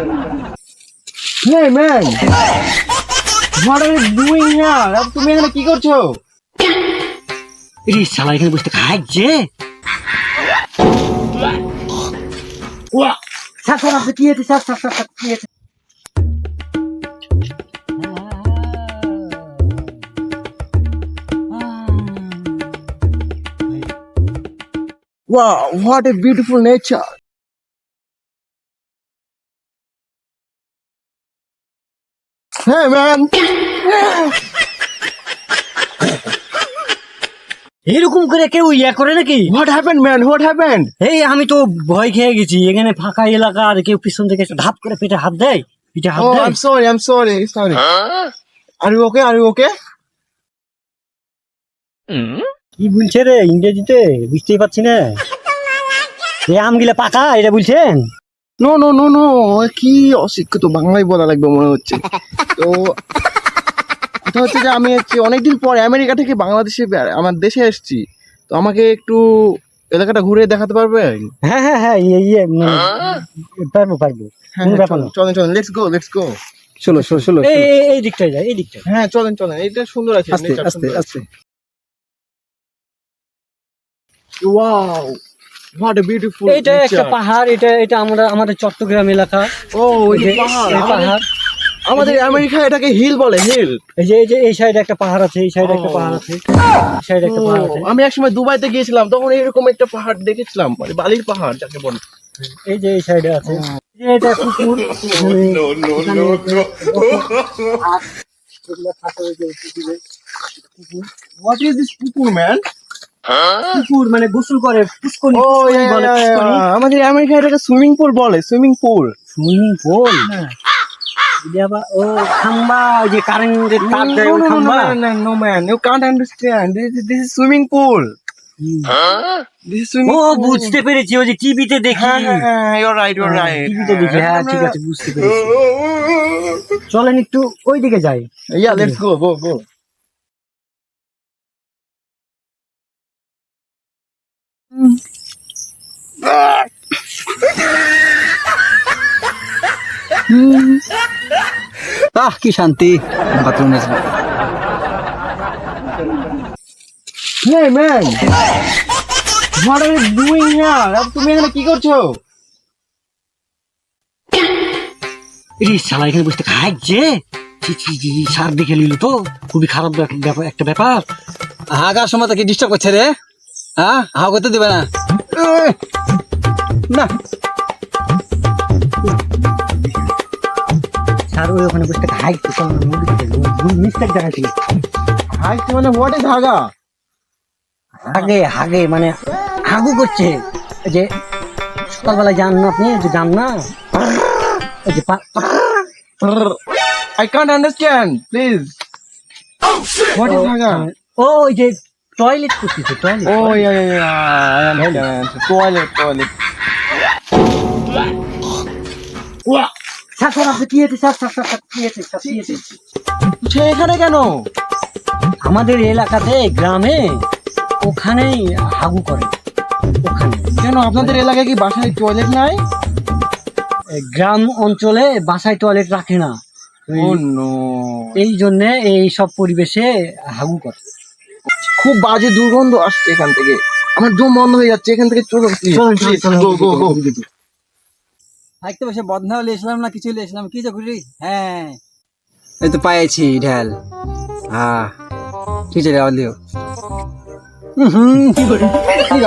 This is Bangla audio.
Hey man, তুমি এখানে কি করছ? এই শালা এখানে স্যার স্যার আপনি কি হয়েছে স্যার, কি Wow, what a beautiful nature. Hey man, এরকম করে কেউ ইয়া করে নাকি? What happen man What happened? এই আমি তো ভয় খেয়ে গেছি। এখানে ফাঁকা এলাকা আর কেউ পিছন থেকে ধাপ করে পেটে হাত দেয়? পিঠে হাত Oh, দেয়? Sorry, I'm sorry, sorry. R okay you okay? কি বলছে রে ইংরেজিতে? বুঝতেই পারছি না। এই আমগুলা পাকা এটা বলছেন? নো নো নো নো কি অশিক্ষিত বাংলায় বলা লাগবে মনে হচ্ছে। তো কথা হচ্ছে যে আমি হচ্ছে অনেকদিন পরে আমেরিকা থেকে বাংলাদেশে আমার দেশে এসেছি। তো আমাকে একটু এলাকাটা ঘুরে দেখাতে পারবে হ্যাঁ হ্যাঁ হ্যাঁ ইয়ে ইয়ে মানে পারব পারব। হ্যাঁ হ্যাঁ, চলেন না। চলেন লেটস গো লেটস গো চলো চলো চলো এই দিকটায় যায় এই দিকটায়। হ্যাঁ চলেন চলেন এটা সুন্দর আছে আস্তে আস্তে আস্তে। ওয়াও হোয়াট এ বিউটিফুল এটা একটা পাহাড় এটা এটা আমরা আমাদের চট্টগ্রাম এলাকা। ও ওই পাহাড়। আমাদের- পাহাড়। আমাদের আমেরিকা এটাকে হিল বলে হিল। এই যে এই যে এই সাইডে একটা পাহাড় আছে এই সাইডে একটা পাহাড় আছে। এই সাইডে একটা পাহাড় আছে। আমি একসময় দুবাইতে গিয়েছিলাম তখন এরকম একটা পাহাড় দেখেছিলাম মানে বালির পাহাড় যাকে বলে। এই যে এই সাইডে আছে। এটা। হোয়াট ইজ দিস পুকুর। ম্যান পুকুর মানে গোসল করে পুষ্করণী। আমাদের আমেরিকা এটাকে সুইমিং পুল বলে সুইমিং পুল। Swimming pool? ও খাম্বা যে কারেন্টের তার দেয় খাম্বা? swimming pool. this is swimming ও বুঝতে পেরেছি ওই যে টিভিতে দেখি। হ্যাঁ হ্যাঁ হ্যাঁ টিভিতে হ্যাঁ ঠিক আছে বুঝতে পেরেছি। চলেন একটু ওই দিকে যাই let's go go go. আহ কি শান্তি। বাথরুমে hey man what are you doing here তুমি এখানে কি করছ? এই শালা এখানে খাচ্ছে সার দেখে নিল তো। খুবই খারাপ ব্যাপ- ব্যাপার একটা ব্যাপার। হাগার সময় তাকে ডিস্টার্ব করছে রে। হ্যাঁ? হা করতে দিবে না। না। স্যার ওই ওখানে খাইছে তো মিস্টেক দেখাচ্ছি। হাই মানে what is হাগা হাগে হাগে মানে হাগু করছে। যে সকালবেলা যান না আপনি? যে যান না? যে পা- পা- I can't understand please what is হাগা ও ওই যে টয়লেট করতেছে টয়লেট Oh আপনি কি কি স্যার কি হয়েছে সে এখানে কেন? আমাদের এলাকাতে গ্রামে ওখানেই হাগু করে। ওখানে। কেন? আপনাদের এলাকায় কি বাসায় টয়লেট নাই? গ্রাম অঞ্চলে বাসায় টয়লেট রাখে না। ও এই জন্য এই সব পরিবেশে হাগু করে। খুব বাজে দুর্গন্ধ আসছে এখান থেকে। আমার দম বন্ধ হয়ে যাচ্ছে এখান থেকে গো থাকতে বসে বদনা হলে এসলাম না কিছু হলে এসলাম কি যে ঘুরি? হ্যাঁ। এই তো পাইছি ঢাল। হ্যাঁ ঠিক আছে আবার দিও। হুম কি করি কি